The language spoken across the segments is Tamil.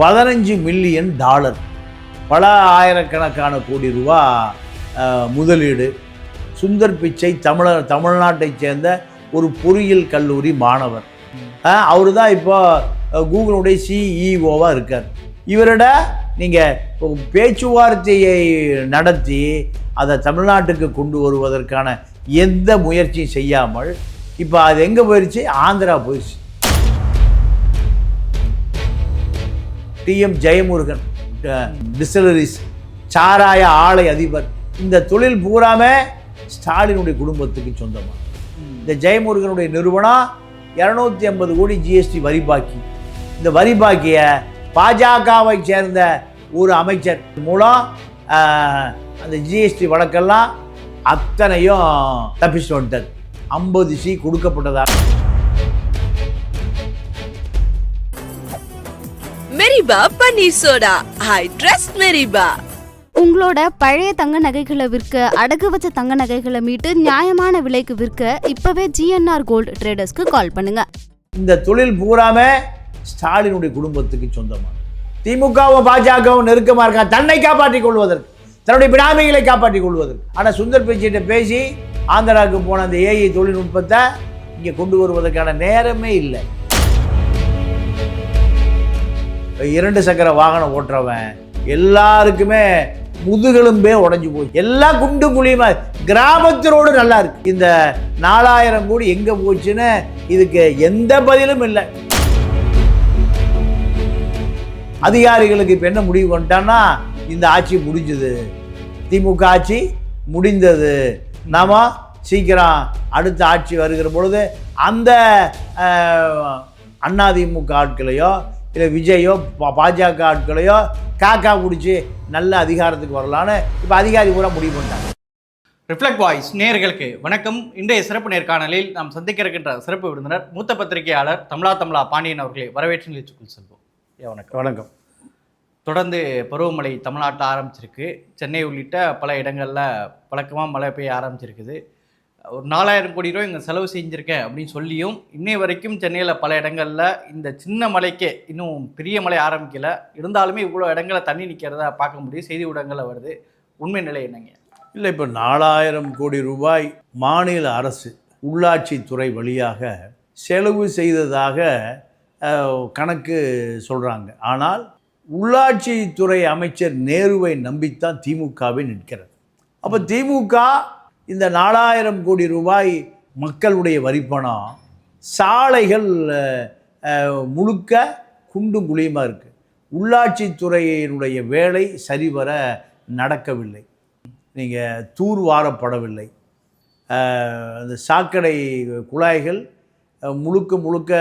பதினஞ்சு மில்லியன் டாலர். பல ஆயிரக்கணக்கான கோடி ரூபா முதலீடு. சுந்தர் பிச்சை தமிழர் தமிழ்நாட்டை சேர்ந்த ஒரு பொறியியல் கல்லூரி மாணவர். அவர் தான் இப்போ கூகுளுடைய சிஇஓவாக இருக்கார். இவரிட நீங்கள் பேச்சுவார்த்தையை நடத்தி அதை தமிழ்நாட்டுக்கு கொண்டு வருவதற்கான எந்த முயற்சியும் செய்யாமல் இப்போ அது எங்கே போயிடுச்சு ஆந்திரா போயிடுச்சு டிஎம் ஜெயமுருகன் டிஸ்டலரிஸ் சாராய ஆலை அதிபர். இந்த தொழில் பூராமே ஸ்டாலினுடைய குடும்பத்துக்கு சொந்தமாக இந்த ஜெயமுருகனுடைய நிறுவனம் இரநூத்தி ஐம்பது கோடி ஜிஎஸ்டி வரி பாக்கி. இந்த வரி பாக்கியை பாஜகவை சேர்ந்த ஒரு அமைச்சர் மூலம் அந்த ஜிஎஸ்டி வழக்கெல்லாம் அத்தனையும் தப்பிச்சுட்டு வந்துட்டார். ஐம்பது சி கொடுக்கப்பட்டதாக மெரிபா பன்னீர் சோடா. I trust மெரிபா. உங்களோட பழைய தங்க நகைகளை விற்க அடகு வச்ச தங்க நகைகளை மீட்டு நியாயமான விலைக்கு விற்க இப்பவே ஜிஎன்ஆர் கோல்டு ட்ரேடர்ஸ்க்கு கால் பண்ணுங்க. இந்த தொழில் பூராமே ஸ்டாலினுடைய குடும்பத்துக்கு சொந்தமாக திமுகவும் பாஜகவும் நெருக்கமாக இருக்கா தன்னை காப்பாற்றிக் கொள்வதற்கு தன்னுடைய பினாமிகளை காப்பாற்றிக் கொள்வதற்கு. ஆனால் சுந்தர் பிச்சைகிட்ட பேசி ஆந்திராவுக்கு போன அந்த ஏஐ தொழில்நுட்பத்தை இங்கே கொண்டு வருவதற்கான நேரமே இல்லை. இரண்டு சக்கர வாகனம் ஓட்டுறவன். எல்லாருக்குமே முதுகெலும்பே உடஞ்சி போச்சு. எல்லா குண்டு குழியுமா? கிராமத்தினோடு நல்லா இருக்கு. இந்த நாலாயிரம் கோடி எங்க போச்சுன்னு இதுக்கு எந்த பதிலும் இல்லை. அதிகாரிகளுக்கு இப்போ என்ன முடிவு பண்ணிட்டான்னா இந்த ஆட்சி முடிஞ்சது. திமுக ஆட்சி முடிந்தது. நாம சீக்கிரம் அடுத்த ஆட்சி வருகிற பொழுது அந்த அதிமுக ஆட்களையோ இல்லை விஜயோ பா- பாஜக ஆட்களையோ காக்கா பிடிச்சி நல்ல அதிகாரத்துக்கு வரலான்னு இப்போ அதிகாரி பூரா முடிவு பண்ணிட்டாங்க. ரிஃப்ளெக்ட் வாய்ஸ் நேயர்களுக்கு வணக்கம். இன்றைய சிறப்பு நேர்காணலில் நாம் சந்திக்க இருக்கின்ற சிறப்பு விருந்தினர் மூத்த பத்திரிகையாளர் தமிழா தமிழா பாண்டியன் அவர்களை வரவேற்று நிகழ்ச்சிக்குள் செல்வோம். வணக்கம். வணக்கம். தொடர்ந்து பருவமழை தமிழ்நாட்டில் ஆரம்பிச்சிருக்கு. சென்னை உள்ளிட்ட பல இடங்களில் வழக்கமாக மழை பெய்ய ஆரம்பிச்சிருக்குது. ஒரு நாலாயிரம் கோடி ரூபாய் இங்கே செலவு செஞ்சுருக்கேன் அப்படின்னு சொல்லியும் இன்னை வரைக்கும் சென்னையில் பல இடங்களில் இந்த சின்ன மலைக்கே இன்னும் பெரிய மலை ஆரம்பிக்கல. இருந்தாலுமே இவ்வளோ இடங்களில் தண்ணி நிற்கிறதா பார்க்க முடியும். செய்தி ஊடகங்களில் வருது. உண்மை நிலை என்னங்க? இல்லை இப்போ நாலாயிரம் கோடி ரூபாய் மாநில அரசு உள்ளாட்சித்துறை வழியாக செலவு செய்ததாக கணக்கு சொல்கிறாங்க ஆனால் உள்ளாட்சித்துறை அமைச்சர் நேருவை நம்பித்தான் திமுகவை நிற்கிறது. அப்போ திமுக இந்த நாலாயிரம் கோடி ரூபாய் மக்களுடைய வரிப்பணம் சாலைகள் முழுக்க குண்டும் குழியுமா இருக்குது உள்ளாட்சித்துறையினுடைய வேலை சரிவர நடக்கவில்லை. நீங்கள் தூர் வாரப்படவில்லை. அந்த சாக்கடை குழாய்கள் முழுக்க முழுக்க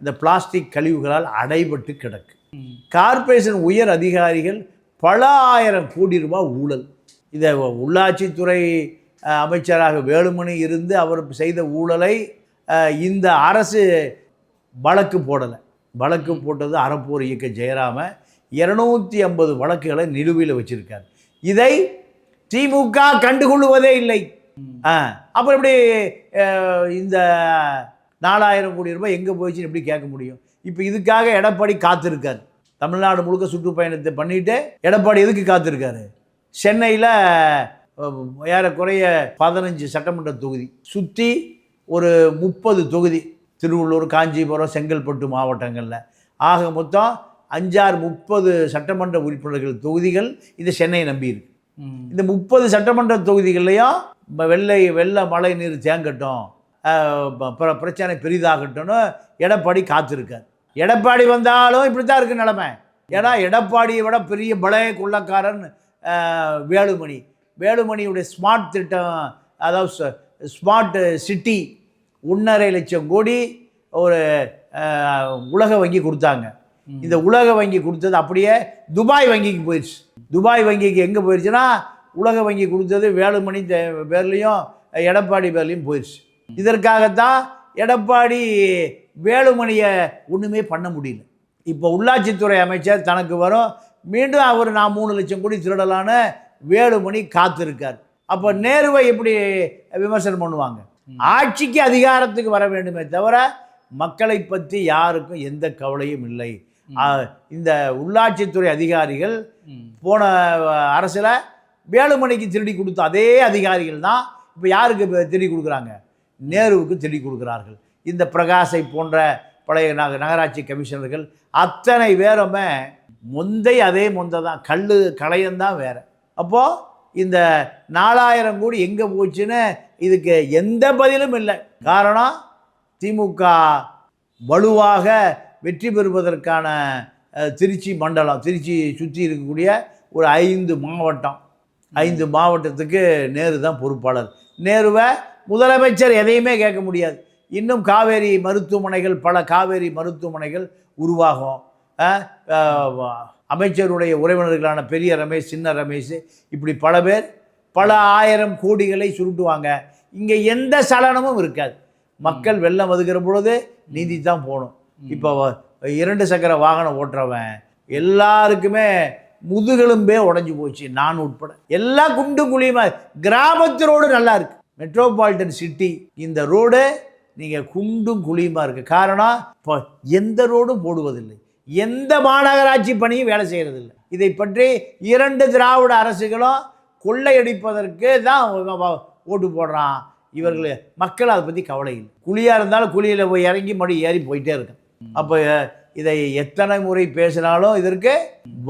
இந்த பிளாஸ்டிக் கழிவுகளால் அடைபட்டு கிடக்கு. கார்ப்பரேஷன் உயர் அதிகாரிகள் பல ஆயிரம் கோடி ரூபாய் ஊழல். இதை உள்ளாட்சித்துறை அமைச்சராக வேலுமணி இருந்து அவர் செய்த ஊழலை இந்த அரசு வழக்கு போடலை. வழக்கு போட்டது அறப்போர் இயக்க ஜெயராம. இரநூத்தி ஐம்பது வழக்குகளை நிலுவையில் வச்சிருக்கார். இதை திமுக கண்டுகொள்வதே இல்லை. அப்புறம் எப்படி இந்த நாலாயிரம் கோடி ரூபாய் எங்கே போயிடுச்சுன்னு எப்படி கேட்க முடியும்? இப்போ இதுக்காக எடப்பாடி காத்திருக்கார். தமிழ்நாடு முழுக்க சுற்றுப்பயணத்தை பண்ணிட்டு எடப்பாடி எதுக்கு காத்திருக்காரு? சென்னையில் ஏறக்குறைய பதினஞ்சு சட்டமன்ற தொகுதி. சுற்றி ஒரு முப்பது தொகுதி. திருவள்ளூர் காஞ்சிபுரம் செங்கல்பட்டு மாவட்டங்களில். ஆக மொத்தம் அஞ்சாறு முப்பது சட்டமன்ற உறுப்பினர்கள் தொகுதிகள் இந்த சென்னையை நம்பியிருக்கு இந்த முப்பது சட்டமன்ற தொகுதிகள்லையும் வெள்ளை வெள்ள மழை நீர் தேங்கட்டும் பிரச்சனை பெரிதாகட்டும்னு எடப்பாடி காத்திருக்கார். எடப்பாடி வந்தாலும் இப்படி தான் இருக்கு நிலமை. ஏன்னா எடப்பாடியை விட பெரிய பழைய கொள்ளக்காரன் வேலுமணி. வேலுமணியுடைய ஸ்மார்ட் திட்டம் அதாவது ஸ்மார்ட் சிட்டி ஒன்றரை லட்சம் கோடி ஒரு உலக வங்கி கொடுத்தாங்க. இந்த உலக வங்கி கொடுத்தது அப்படியே துபாய் வங்கிக்கு போயிடுச்சு துபாய் வங்கிக்கு எங்கே போயிடுச்சுன்னா உலக வங்கி கொடுத்தது வேலுமணி பேர்லேயும் எடப்பாடி பேர்லேயும் போயிடுச்சு இதற்காகத்தான் எடப்பாடி வேலுமணியை ஒன்றுமே பண்ண முடியல. இப்போ உள்ளாட்சித்துறை அமைச்சர் தனக்கு வரும். மீண்டும் அவர் நான் மூணு லட்சம் கோடி திருடலான்னு வேலுமணி காத்திருக்கார். அப்போ நேருவை எப்படி விமர்சனம் பண்ணுவாங்க? ஆட்சிக்கு அதிகாரத்துக்கு வர வேண்டுமே தவிர மக்களை பற்றி யாருக்கும் எந்த கவலையும் இல்லை. இந்த உள்ளாட்சித்துறை அதிகாரிகள் போன அரசில் வேலுமணிக்கு திருடி கொடுத்த அதே அதிகாரிகள் தான் இப்போ யாருக்கு திருடி கொடுக்குறாங்க? நேருவுக்கு திருடி கொடுக்குறார்கள். இந்த பிரகாசை போன்ற பழைய நக நகராட்சி கமிஷனர்கள் அத்தனை பேருமே முந்தை அதே முந்தை தான் கல் களையந்தான் வேற. அப்போது இந்த நாலாயிரம் கோடி எங்கே போச்சுன்னு இதுக்கு எந்த பதிலும் இல்லை. காரணம் திமுக வலுவாக வெற்றி பெறுவதற்கான திருச்சி மண்டலம் திருச்சி சுற்றி இருக்கக்கூடிய ஒரு ஐந்து மாவட்டம். ஐந்து மாவட்டத்துக்கு நேரு தான் பொறுப்பாளர். நேருவை முதலமைச்சர் எதையுமே கேட்க முடியாது. இன்னும் காவேரி மருத்துவமனைகள் பல காவேரி மருத்துவமனைகள் உருவாகும். அமைச்சருடைய உறவினர்களான பெரிய ரமேஷ் சின்ன ரமேஷ் இப்படி பல பேர் பல ஆயிரம் கோடிகளை சுருட்டுவாங்க. இங்கே எந்த சலனமும் இருக்காது. மக்கள் வெள்ளம் வருகிற பொழுது நீந்தி தான் போகணும். இப்போ இரண்டு சக்கர வாகனம் ஓட்டுறவன் எல்லாருக்குமே முதுகெலும்பே உடஞ்சி போச்சு நான் உட்பட. எல்லா குண்டு குழியுமா கிராமத்து ரோடு நல்லா இருக்கு. மெட்ரோபாலிட்டன் சிட்டி இந்த ரோடு நீங்கள் குண்டும் குழியுமா இருக்கு. காரணம் இப்போ எந்த ரோடும் போடுவதில்லை. எந்த மாநகராட்சி பணியும் வேலை செய்கிறதில்ல இதை பற்றி இரண்டு திராவிட அரசுகளும் கொள்ளையடிப்பதற்கு தான் ஓட்டு போடுறான். இவர்கள் மக்கள் அதை பற்றி கவலை இல்லை. குழியாக இருந்தாலும் குழியில் போய் இறங்கி மடி ஏறி போயிட்டே இருக்கு அப்போ இதை எத்தனை முறை பேசினாலும் இதற்கு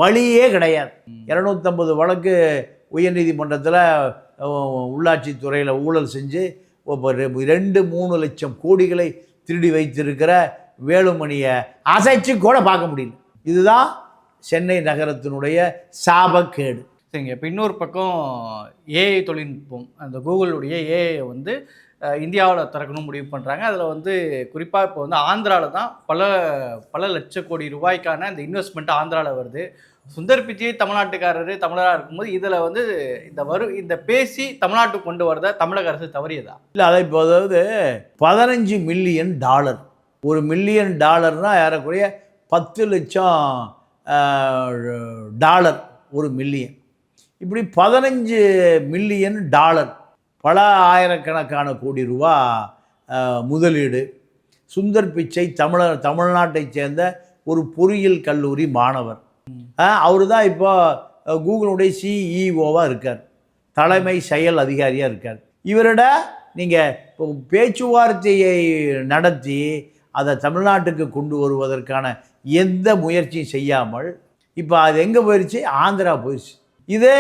வழியே கிடையாது. இரநூத்தம்பது வழக்கு உயர்நீதிமன்றத்தில் உள்ளாட்சித்துறையில் ஊழல் செஞ்சு ரெண்டு மூணு லட்சம் கோடிகளை திருடி வைத்திருக்கிற வேலுமணியை அசைச்சு கூட பார்க்க முடியல. இதுதான் சென்னை நகரத்தினுடைய சாபக்கேடு. சரிங்க இப்போ இன்னொரு பக்கம் ஏஐ தொழில்நுட்பம் அந்த கூகுளுடைய ஏஐ வந்து இந்தியாவில் திறக்கணும் முடிவு பண்ணுறாங்க அதில் வந்து குறிப்பாக இப்போ வந்து ஆந்திராவில் தான் பல பல லட்ச கோடி ரூபாய்க்கான அந்த இன்வெஸ்ட்மெண்ட் ஆந்திராவில் வருது. சுந்தர் பிச்சை தமிழ்நாட்டுக்காரரு தமிழராக இருக்கும்போது இதில் வந்து இந்த வரு இந்த பேசி தமிழ்நாட்டுக்கு கொண்டு வரத தமிழக அரசு தவறியதா? இல்லை அதை இப்போ அதாவது பதினஞ்சு மில்லியன் டாலர் ஒரு மில்லியன் டாலர்னால் ஏறக்குறைய பத்து லட்சம் டாலர் ஒரு மில்லியன். இப்படி பதினஞ்சு மில்லியன் டாலர் பல ஆயிரக்கணக்கான கோடி ரூபா முதலீடு. சுந்தர் பிச்சை தமிழ தமிழ்நாட்டைச் சேர்ந்த ஒரு பொறியியல் கல்லூரி மாணவர். அவர் தான் இப்போ கூகுளுடைய சிஇஓவாக இருக்கார். தலைமை செயல் அதிகாரியாக இருக்கார். இவரிட நீங்கள் இப்போ பேச்சுவார்த்தையை நடத்தி அதை தமிழ்நாட்டுக்கு கொண்டு வருவதற்கான எந்த முயற்சியும் செய்யாமல் இப்போ அது எங்கே போயிடுச்சு ஆந்திரா போயிடுச்சு இது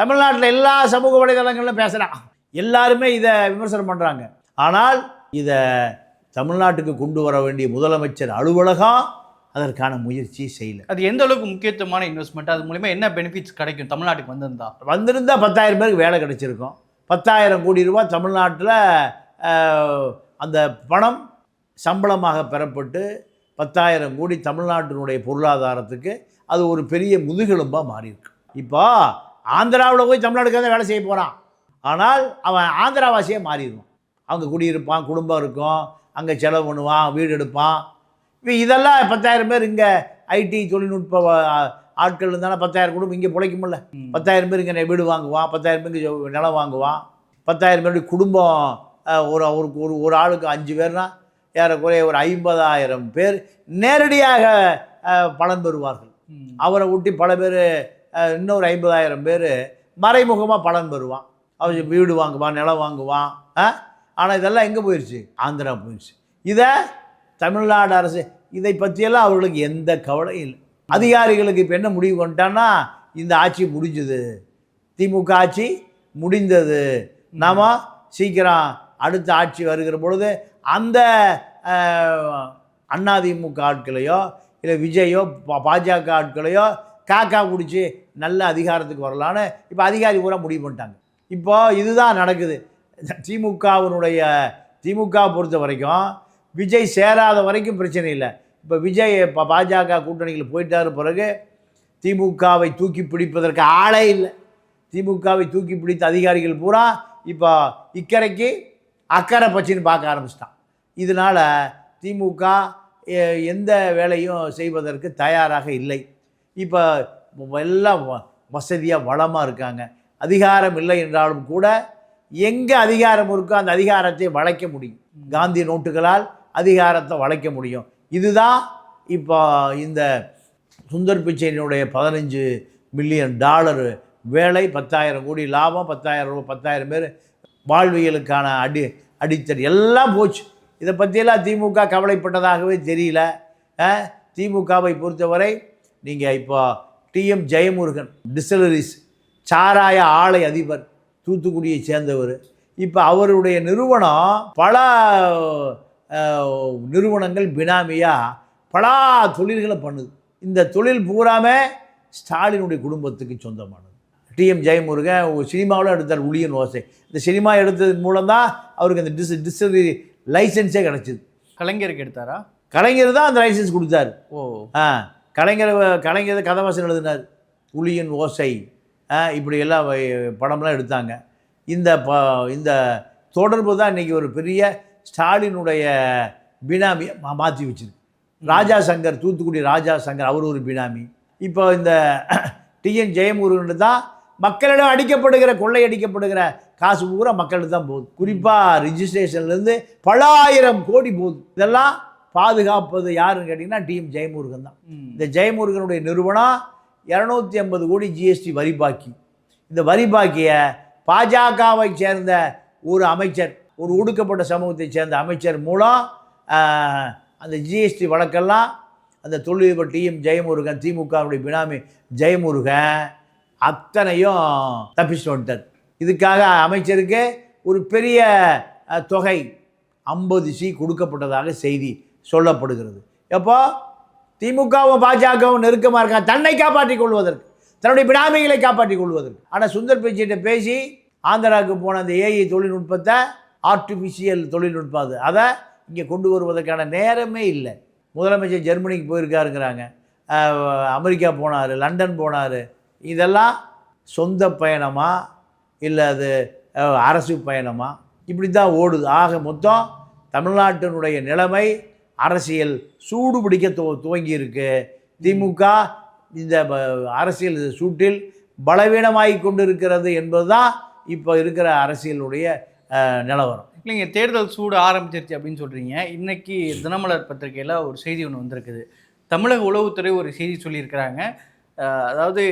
தமிழ்நாட்டில் எல்லா சமூக வலைதளங்களிலும் பேசுகிறான் எல்லாருமே இதை விமர்சனம் பண்ணுறாங்க ஆனால் இதை தமிழ்நாட்டுக்கு கொண்டு வர வேண்டிய முதலமைச்சர் அலுவலகம் அதற்கான முயற்சி செய்யலை. அது எந்த அளவுக்கு முக்கியத்துவமான இன்வெஸ்ட்மெண்ட் அது மூலிமா என்ன பெனிஃபிட்ஸ் கிடைக்கும்? தமிழ்நாட்டுக்கு வந்திருந்தா. வந்திருந்தால் பத்தாயிரம் பேருக்கு வேலை கிடைச்சிருக்கும். பத்தாயிரம் கோடி ரூபாய் தமிழ்நாட்டில் அந்த பணம் சம்பளமாக பெறப்பட்டு பத்தாயிரம் கோடி தமிழ்நாட்டினுடைய பொருளாதாரத்துக்கு அது ஒரு பெரிய முதுகெலும்பாக மாறியிருக்கு. இப்போ ஆந்திராவில் போய் தமிழ்நாட்டுக்காக வேலை செய்ய போகிறான் ஆனால் அவன் ஆந்திராவாசியே மாறிடுவான். அங்கே குடியிருப்பான் குடும்பம் இருக்கும் அங்கே செலவு பண்ணுவான் வீடு எடுப்பான். இப்போ இதெல்லாம் பத்தாயிரம் பேர் இங்கே ஐடி தொழில்நுட்ப ஆட்கள் இருந்தாலும் பத்தாயிரம் குடும்பம் இங்கே பிழைக்குமில்ல பத்தாயிரம் பேர் இங்கே வீடு வாங்குவான் பத்தாயிரம் பேருக்கு ஜோ- நிலம் வாங்குவான். பத்தாயிரம் பேருடைய குடும்பம் ஒரு ஒரு ஒரு ஒரு ஆளுக்கு அஞ்சு பேர்னா ஏறக்குறைய ஒரு ஐம்பதாயிரம் பேர் நேரடியாக பலன் பெறுவார்கள். அவரை ஒட்டி பல பேர் இன்னொரு ஐம்பதாயிரம் பேர் மறைமுகமாக பலன் பெறுவான். அவன் வீடு வாங்குவான் நிலம் வாங்குவான் ஆனால் இதெல்லாம் எங்கே போயிடுச்சு ஆந்திரா போயிடுச்சு இதை தமிழ்நாடு அரசு இதை பற்றியெல்லாம் அவர்களுக்கு எந்த கவலையும் இல்லை. அதிகாரிகளுக்கு இப்போ என்ன முடிவு பண்ணிட்டான்னா இந்த ஆட்சி முடிஞ்சுது. திமுக ஆட்சி முடிந்தது. நாம சீக்கிரம் அடுத்த ஆட்சி வருகிற பொழுது அந்த அதிமுக ஆட்களையோ இல்லை விஜயோ பா- பாஜக ஆட்களையோ காக்கா பிடிச்சி நல்ல அதிகாரத்துக்கு வரலான்னு இப்போ அதிகாரி பூரா முடிவு பண்ணிட்டாங்க. இப்போது இதுதான் நடக்குது. திமுகவினுடைய திமுக பொறுத்த வரைக்கும் விஜய் சேராத வரைக்கும் பிரச்சனை இல்லை. இப்போ விஜய் இப்போ பாஜக கூட்டணியில் போயிட்டாரு பிறகு திமுகவை தூக்கி பிடிப்பதற்கு ஆளே இல்லை. திமுகவை தூக்கி பிடித்த அதிகாரிகள் பூரா இப்போ இக்கரைக்கு அக்கறை பச்சின்னு பார்க்க ஆரம்பிச்சிட்டான். இதனால் திமுக எந்த வேலையும் செய்வதற்கு தயாராக இல்லை. இப்போ எல்லாம் வசதியாக வளமாக இருக்காங்க. அதிகாரம் இல்லை என்றாலும் கூட எங்கே அதிகாரம் இருக்கோ அந்த அதிகாரத்தை வளைக்க முடியும். காந்தி நோட்டுகளால் அதிகாரத்தை வளைக்க முடியும். இதுதான் இப்போ இந்த சுந்தர் பிச்சையினுடைய பதினஞ்சு மில்லியன் டாலர் வேலை பத்தாயிரம் கோடி லாபம் பத்தாயிரம் ரூபாய் பத்தாயிரம் பேர் வாழ்வியலுக்கான அடி அடித்தடி எல்லாம் போச்சு. இதை பற்றியெல்லாம் திமுக கவலைப்பட்டதாகவே தெரியல. திமுகவை பொறுத்தவரை நீங்கள் இப்போ டிஎம் ஜெயமுருகன் டிஸ்டிலரிஸ் சாராய ஆலை அதிபர் தூத்துக்குடியை சேர்ந்தவர். இப்போ அவருடைய நிறுவனம் பல நிறுவனங்கள் பினாமியாக பல தொழில்களை பண்ணுது. இந்த தொழில் பூராமே ஸ்டாலினுடைய குடும்பத்துக்கு சொந்தமானது. டிஎம் ஜெயமுருகன் சினிமாவில் எடுத்தார் உளியன் ஓசை. இந்த சினிமா எடுத்ததன் மூலம் தான் அவருக்கு அந்த டிஸ் டிஸ்டரி லைசன்ஸே கிடச்சிது. கலைஞருக்கு எடுத்தாரா? கலைஞர் தான் அந்த லைசன்ஸ் கொடுத்தாரு. ஓ. ஆ கலைஞர் கலைஞர் கதவாசன் எழுதினார். புலியின் ஓசை இப்படி எல்லாம் படம்லாம் எடுத்தாங்க. இந்த ப இந்த தொடர்பு தான் இன்றைக்கி ஒரு பெரிய ஸ்டாலினுடைய பினாமியை மாற்றி வச்சிருக்கு. ராஜா சங்கர் தூத்துக்குடி ராஜா சங்கர் அவர் ஒரு பினாமி. இப்போ இந்த டிஎன் ஜெயமுருகன் தான் மக்களிடம் அடிக்கப்படுகிற கொள்ளையடிக்கப்படுகிற காசு பூரா மக்களுக்கு தான் போகுது. குறிப்பாக ரிஜிஸ்ட்ரேஷன்லேருந்து பல ஆயிரம் கோடி போகுது. இதெல்லாம் பாதுகாப்பது யாருன்னு கேட்டிங்கன்னா டிஎம் ஜெயமுருகன் தான். இந்த ஜெயமுருகனுடைய நிறுவனம் இரநூத்தி ஐம்பது கோடி ஜிஎஸ்டி வரி பாக்கி. இந்த வரி பாக்கியை பாஜகவை சேர்ந்த ஒரு அமைச்சர் ஒரு ஒடுக்கப்பட்ட சமூகத்தை சேர்ந்த அமைச்சர் மூலம் அந்த ஜிஎஸ்டி வழக்கெல்லாம் அந்த தொழிலதிபர் டிஎம் ஜெயமுருகன் திமுகவுடைய பினாமி ஜெயமுருகன் அத்தனையும் தப்பிச்சுட்டு வந்துட்டார். இதுக்காக அமைச்சருக்கு ஒரு பெரிய தொகை ஐம்பது சி கொடுக்கப்பட்டதாக செய்தி சொல்லப்படுகிறது. எப்போ? திமுகவும் பாஜகவும் நெருக்கமாக இருக்கான் தன்னை காப்பாற்றிக் கொள்வதற்கு தன்னுடைய பினாமிகளை காப்பாற்றிக் கொள்வதற்கு. ஆனால் சுந்தர் பிச்சைகிட்ட பேசி ஆந்திராவுக்கு போன அந்த ஏஐ தொழில்நுட்பத்தை ஆர்டிஃபிஷியல் தொழில்நுட்பம் அது. அதை இங்கே கொண்டு வருவதற்கான நேரமே இல்லை. முதலமைச்சர் ஜெர்மனிக்கு போயிருக்காருங்கிறாங்க. அமெரிக்கா போனார் லண்டன் போனார். இதெல்லாம் சொந்த பயணமா? இல்லை அது அரசு பயணமா? இப்படி தான் ஓடுது. ஆக மொத்தம் தமிழ்நாட்டினுடைய நிலைமை அரசியல் சூடு பிடிக்க துவ துவங்கியிருக்கு. திமுக இந்த ப- அரசியல் சூட்டில் பலவீனமாகி கொண்டிருக்கிறது என்பதுதான் இப்போ இருக்கிற அரசியலுடைய நிலவரம். இல்லைங்க தேர்தல் சூடு ஆரம்பிச்சிருச்சு அப்படின்னு சொல்கிறீங்க இன்னைக்கு தினமலர் பத்திரிகையில் ஒரு செய்தி ஒன்று வந்திருக்குது. தமிழக உளவுத்துறை ஒரு செய்தி சொல்லியிருக்கிறாங்க. அதாவது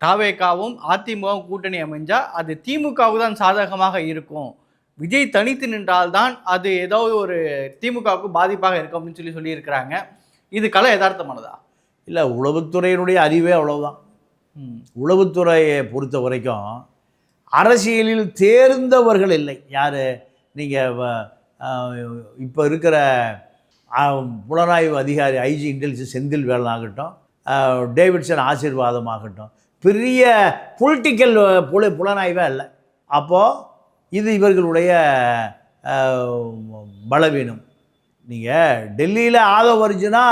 தாவேகாவும் அதிமுகவும் கூட்டணி அமைஞ்சா அது திமுகவுக்கு தான் சாதகமாக இருக்கும். விஜய் தனித்து நின்றால்தான் அது ஏதோ ஒரு திமுகவுக்கு பாதிப்பாக இருக்கும் அப்படின்னு சொல்லி சொல்லியிருக்கிறாங்க. இது கலை யதார்த்தமானதா? இல்லை உளவுத்துறையினுடைய அறிவே அவ்வளவுதான். ம். உளவுத்துறையை பொறுத்த வரைக்கும் அரசியலில் தேர்ந்தவர்கள் இல்லை. யார்? நீங்கள் இப்போ இருக்கிற புலனாய்வு அதிகாரி ஐஜி இன்டெலிஜென்ஸ் செந்தில் வேலன் ஆகட்டும் டேவிட்சன் ஆசீர்வாதம் ஆகட்டும் பெரிய பொலிட்டிக்கல் புல புலனாய்வே இல்லை அப்போது இது இவர்களுடைய பலவீனம். நீங்கள் டெல்லியில் ஆதோ வருச்சுன்னா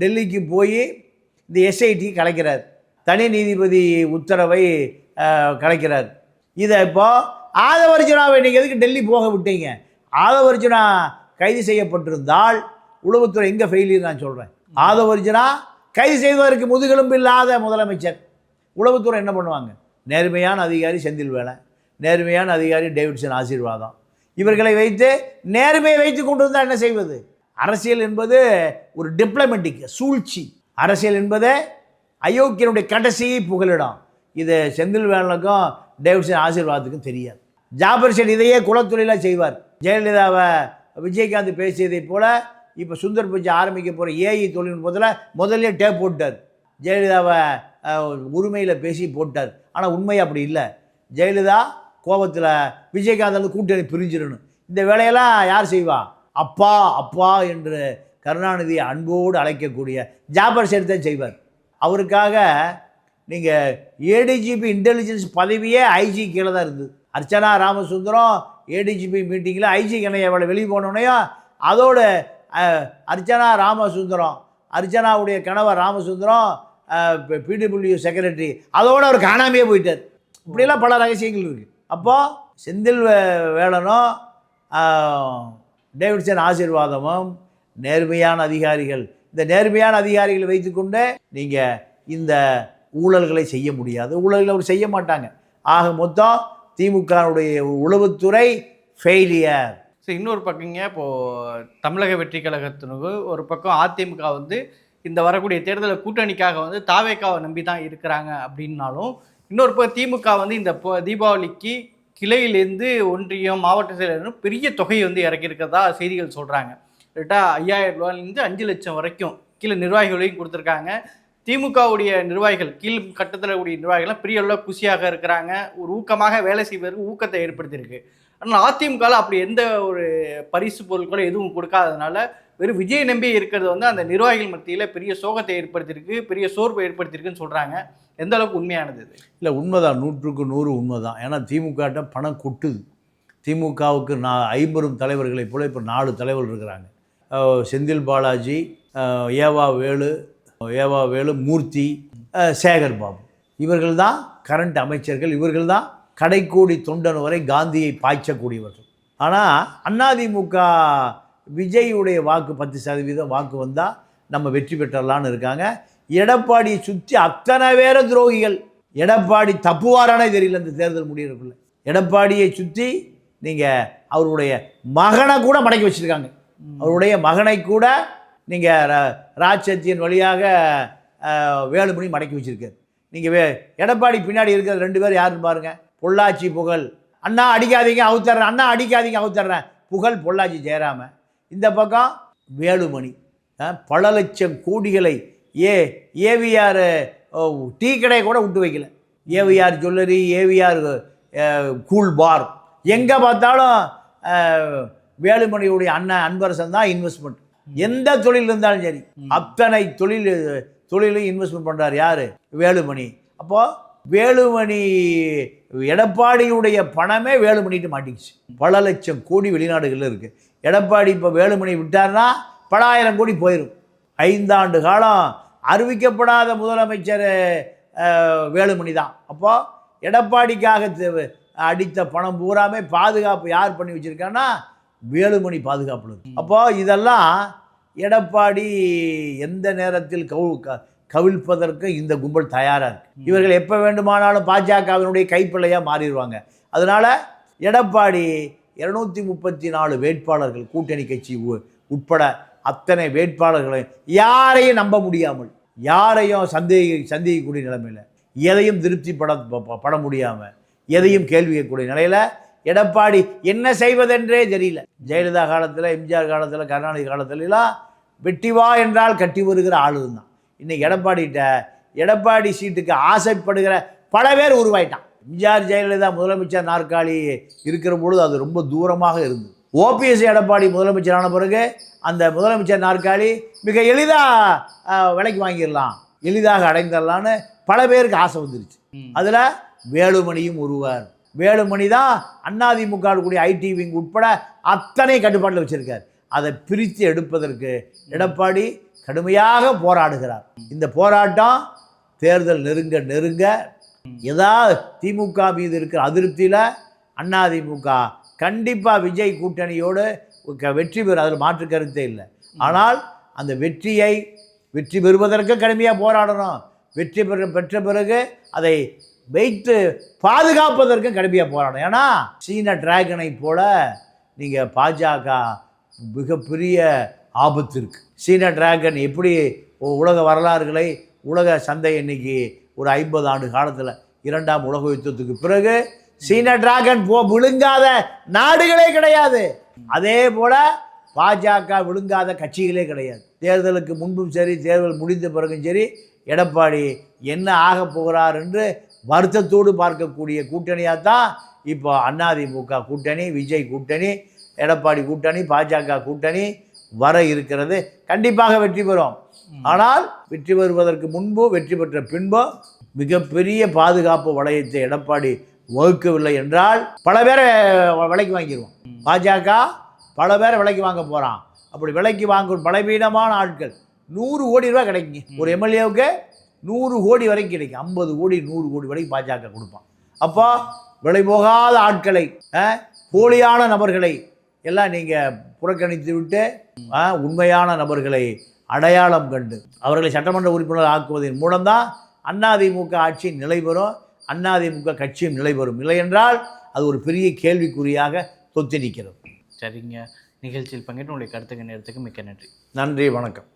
டெல்லிக்கு போய் இந்த எஸ்ஐடி கலைக்கிறார். தனி நீதிபதி உத்தரவை கலைக்கிறார். இதை இப்போ ஆதவர்ஜுனாவை நீங்கள் எதுக்கு டெல்லி போக விட்டீங்க? ஆதவர்ஜுனா கைது செய்யப்பட்டிருந்தால் உளவுத்துறை எங்கே ஃபெயிலியர் நான் சொல்கிறேன் ஆதவர்ஜுனா கைது செய்வதற்கு முதுகெலும்பு இல்லாத முதலமைச்சர். உளவுத்துறை என்ன பண்ணுவாங்க? நேர்மையான அதிகாரி செந்தில் வேலை நேர்மையான அதிகாரி டேவிட்சன் ஆசீர்வாதம். இவர்களை வைத்து நேர்மையை வைத்து கொண்டு வந்தால் என்ன செய்வது? அரசியல் என்பது ஒரு டிப்ளமெட்டிக் சூழ்ச்சி. அரசியல் என்பதே அயோக்கியனுடைய கடைசி புகலிடம். இது செந்தில் வேலனுக்கும் டேவிட்சன் ஆசீர்வாதத்துக்கும் தெரியாது. ஜாபர் ஷெட் இதையே குலத்தொழிலாக செய்வார். ஜெயலலிதாவை விஜயகாந்த் பேசியதைப் போல இப்போ சுந்தர் பிச்சை ஆரம்பிக்க போகிற ஏஐ தொழில்நுட்பத்தில் முதல்ல டேப் போட்டார். ஜெயலலிதாவை உரிமையில் பேசி போட்டார். ஆனால் உண்மை அப்படி இல்லை. ஜெயலலிதா கோபத்தில் விஜயகாந்த் வந்து கூட்டணி பிரிஞ்சிடணும். இந்த வேலையெல்லாம் யார் செய்வா? அப்பா அப்பா என்று கருணாநிதியை அன்போடு அழைக்கக்கூடிய ஜாபர் ஷெட் தான் செய்வார். அவருக்காக நீங்கள் ஏடிஜிபி இன்டெலிஜென்ஸ் பதவியே ஐஜி கீழே தான் இருந்தது. அர்ச்சனா ராமசுந்தரம் ஏடிஜிபி மீட்டிங்கில் ஐஜி கணையை அவளை வெளியே போனோடனையும் அதோட அர்ச்சனா ராமசுந்தரம் அர்ச்சனாவுடைய கணவர் ராமசுந்தரம் பிடபிள்யூ செக்ரட்டரி அதோடு அவர் காணாமையே போயிட்டார். இப்படியெல்லாம் பல ரகசியங்கள் இருக்குது அப்போது செந்தில் வேலனும் டேவிட்சன் ஆசீர்வாதமும் நேர்மையான அதிகாரிகள். இந்த நேர்மையான அதிகாரிகளை வைத்துக்கொண்டு நீங்கள் இந்த ஊழல்களை செய்ய முடியாது. ஊழல்களை அவர் செய்ய மாட்டாங்க. ஆக மொத்தம் திமுகவுடைய உளவுத்துறை ஃபெயிலியர் ஸோ இன்னொரு பக்கங்க இப்போது தமிழக வெற்றி கழகத்தினுக்கு ஒரு பக்கம் அதிமுக வந்து இந்த வரக்கூடிய தேர்தலில் கூட்டணிக்காக வந்து தாவேக்காவை நம்பி தான் இருக்கிறாங்க அப்படின்னாலும் இன்னொரு பக்கம் திமுக வந்து இந்த தீபாவளிக்கு கிளையிலேருந்து ஒன்றியம் மாவட்ட செயலர் பெரிய தொகையை வந்து இறக்கியிருக்கிறதா செய்திகள் சொல்கிறாங்க கரெக்டாக ஐயாயிரம் ரூபாயிலேருந்து அஞ்சு லட்சம் வரைக்கும் கீழே நிர்வாகிகளையும் கொடுத்துருக்காங்க. திமுகவுடைய நிர்வாகிகள் கீழ் கட்டத்தில் கூடிய நிர்வாகிகள்லாம் பெரிய அளவில் குஷியாக இருக்கிறாங்க. ஒரு ஊக்கமாக வேலை செய்வதற்கு ஊக்கத்தை ஏற்படுத்தியிருக்கு. ஆனால் அதிமுகவில் அப்படி எந்த ஒரு பரிசு பொருட்களோ எதுவும் கொடுக்காததுனால வெறும் விஜய் நம்பி இருக்கிறது வந்து அந்த நிர்வாகிகள் மத்தியில் பெரிய சோகத்தை ஏற்படுத்தியிருக்கு பெரிய சோர்வை ஏற்படுத்தியிருக்குன்னு சொல்கிறாங்க எந்த அளவுக்கு உண்மையானது இது? இல்லை உண்மைதான். நூற்றுக்கு நூறு உண்மைதான். ஏன்னா திமுகட்ட பணம் கொட்டுது. திமுகவுக்கு நான் ஐம்பெரும் தலைவர்களைப் போல இப்போ நாலு தலைவர் இருக்கிறாங்க. செந்தில் பாலாஜி ஏவா வேலு ஏவா வேலு மூர்த்தி சேகர் பாபு. இவர்கள் தான் கரண்ட் அமைச்சர்கள். இவர்கள் தான் கடைக்கோடி தொண்டன் வரை காந்தியை பாய்ச்சக்கூடியவர்கள். ஆனால் அதிமுக விஜயுடைய வாக்கு பத்து சதவீதம் வாக்கு வந்தால் நம்ம வெற்றி பெற்றலான்னு இருக்காங்க. எடப்பாடியை சுற்றி அத்தனை பேர துரோகிகள். எடப்பாடி தப்புவாரானே தெரியல இந்த தேர்தல் முடியறதுக்குள்ள. எடப்பாடியை சுற்றி நீங்கள் அவருடைய மகனை கூட மடக்கி வச்சுருக்காங்க. அவருடைய மகனை கூட நீங்கள் ராட்சத்தின் வழியாக வேலுமணி மடக்கி வச்சிருக்காரு. நீங்கள் வே எடப்பாடி பின்னாடி இருக்கிற ரெண்டு பேர் யாருன்னு பாருங்க. பொள்ளாச்சி புகழ். அண்ணா அடிக்காதீங்க அவுத்தர்றேன். அண்ணா அடிக்காதீங்க அவுத்தர்றேன். புகழ் பொள்ளாச்சி ஜெயராம. இந்த பக்கம் வேலுமணி. பல லட்சம் கோடிகளை ஏ ஏவிஆர் டீ கடையை கூட விட்டு வைக்கல. AVR jewellery AVR cool bar. எங்கே பார்த்தாலும் வேலுமணியுடைய அண்ணன் அன்பரசன் தான் இன்வெஸ்ட்மெண்ட் எந்த தொழில் இருந்தாலும் சரி அத்தனை தொழில் தொழிலையும் இன்வெஸ்ட்மெண்ட் பண்ணுறார் யார்? வேலுமணி. அப்போது வேலுமணி எடப்பாடியுடைய பணமே வேலுமணிட்டு மாட்டிக்கிச்சு. பல லட்சம் கோடி வெளிநாடுகளில் இருக்குது எடப்பாடி இப்போ வேலுமணி விட்டார்னா பலாயிரம் கோடி போயிடும் ஐந்தாண்டு காலம் அறிவிக்கப்படாத முதலமைச்சர் வேலுமணி தான். அப்போது எடப்பாடிக்காக அடித்த பணம் பூராமே பாதுகாப்பு யார் பண்ணி வச்சுருக்கான்னா வேலுமணி பாதுகாப்பு அப்போது இதெல்லாம் எடப்பாடி எந்த நேரத்தில் கவு க- கவிழ்ப்பதற்கு இந்த கும்பல் தயாராக இருக்கு. இவர்கள் எப்போ வேண்டுமானாலும் பாஜகவினுடைய கைப்பிள்ளையாக மாறிடுவாங்க. அதனால் எடப்பாடி இருநூத்தி முப்பத்தி நாலு வேட்பாளர்கள் கூட்டணி கட்சி உட்பட அத்தனை வேட்பாளர்களை யாரையும் நம்ப முடியாமல் யாரையும் சந்தேக சந்தேகிக்கக்கூடிய நிலைமையில் எதையும் திருப்தி பட பட முடியாமல் எதையும் கேள்வி கேட்கக்கூடிய நிலையில் எடப்பாடி என்ன செய்வதென்றே தெரியல. ஜெயலலிதா காலத்தில் எம்ஜிஆர் காலத்தில் கருணாநிதி காலத்துலலாம் வெட்டி வா என்றால் கட்டி வருகிற ஆளு தான் இன்னைக்கு எடப்பாடிகிட்ட எடப்பாடி சீட்டுக்கு ஆசைப்படுகிற பல பேர் உருவாயிட்டான். எம்ஜிஆர் ஜெயலலிதா முதலமைச்சர் நாற்காலி இருக்கிற பொழுது அது ரொம்ப தூரமாக இருந்தது. ஓபிஎஸ் எடப்பாடி முதலமைச்சரான பிறகு அந்த முதலமைச்சர் நாற்காலி மிக எளிதாக விலைக்கு வாங்கிடலாம் எளிதாக அடைந்துடலான்னு பல பேருக்கு ஆசை வந்துருச்சு. அதில் வேலுமணியும் ஒருவர். வேலுமணி தான் அண்ணாதிமுக கூடிய ஐடி விங் உட்பட அத்தனை கட்டுப்பாட்டில் வச்சிருக்கார். அதை பிரித்து எடுப்பதற்கு எடப்பாடி கடுமையாக போராடுகிறார். இந்த போராட்டம் தேர்தல் நெருங்க நெருங்க ஏதாவது திமுக மீது இருக்கிற அதிருப்தியில் அதிமுக கண்டிப்பாக விஜய் கூட்டணியோடு க- வெற்றி பெறும் அதில் மாற்று கருத்தே இல்லை. ஆனால் அந்த வெற்றியை வெற்றி பெறுவதற்கு கடுமையாக போராடணும். வெற்றி பெற பெற்ற பிறகு அதை வைத்து பாதுகாப்பதற்கும் கடுமையாக போராடணும். ஏன்னா சீன டிராகனை போல நீங்கள் பாஜக மிகப்பெரிய ஆபத்து இருக்குது சீன டிராகன் எப்படி உலக வரலாறுகளை உலக சந்தை இன்னைக்கு ஒரு ஐம்பது ஆண்டு காலத்தில் இரண்டாம் உலக யுத்தத்துக்கு பிறகு சீன டிராகன் போ விழுங்காத நாடுகளே கிடையாது. அதே போல பாஜக விழுங்காத கட்சிகளே கிடையாது. தேர்தலுக்கு முன்பும் சரி தேர்தல் முடிந்த பிறகும் சரி எடப்பாடி என்ன ஆக போகிறார் என்று வருத்தத்தோடு பார்க்கக்கூடிய கூட்டணியாக தான் இப்போ அதிமுக கூட்டணி விஜய் கூட்டணி எடப்பாடி கூட்டணி பாஜக கூட்டணி வர இருக்கிறது கண்டிப்பாக வெற்றி பெறும். ஆனால் வெற்றி பெறுவதற்கு முன்பு வெற்றி பெற்ற பின்பு மிகப்பெரிய பாதுகாப்பு வளையத்தை எடப்பாடி வகுக்கவில்லை என்றால் பல பேரை விலைக்கு வாங்கிடுவோம் பாஜக பல பேரை விலைக்கு வாங்க போகிறான் அப்படி விலைக்கு வாங்கும் பலவீனமான ஆட்கள் நூறு கோடி ரூபா கிடைக்குங்க. ஒரு எம்எல்ஏவுக்கு நூறு கோடி வரைக்கும் கிடைக்கும். ஐம்பது கோடி நூறு கோடி வரைக்கும் பாஜக கொடுப்பான். அப்போ விலை போகாத ஆட்களை போலியான நபர்களை எல்லாம் நீங்கள் புறக்கணித்து விட்டு உண்மையான நபர்களை அடையாளம் கண்டு அவர்களை சட்டமன்ற உறுப்பினர் ஆக்குவதன் மூலம்தான் அதிமுக ஆட்சி நிலை பெறும் அதிமுக கட்சியும் நிலை பெறும். இல்லை என்றால் அது ஒரு பெரிய கேள்விக்குறியாக தொத்தி நிற்கிறது சரிங்க. நிகழ்ச்சியில் பங்கேற்று உங்களுடைய கருத்துக்கு நேரத்துக்கு மிக்க நன்றி. நன்றி வணக்கம்.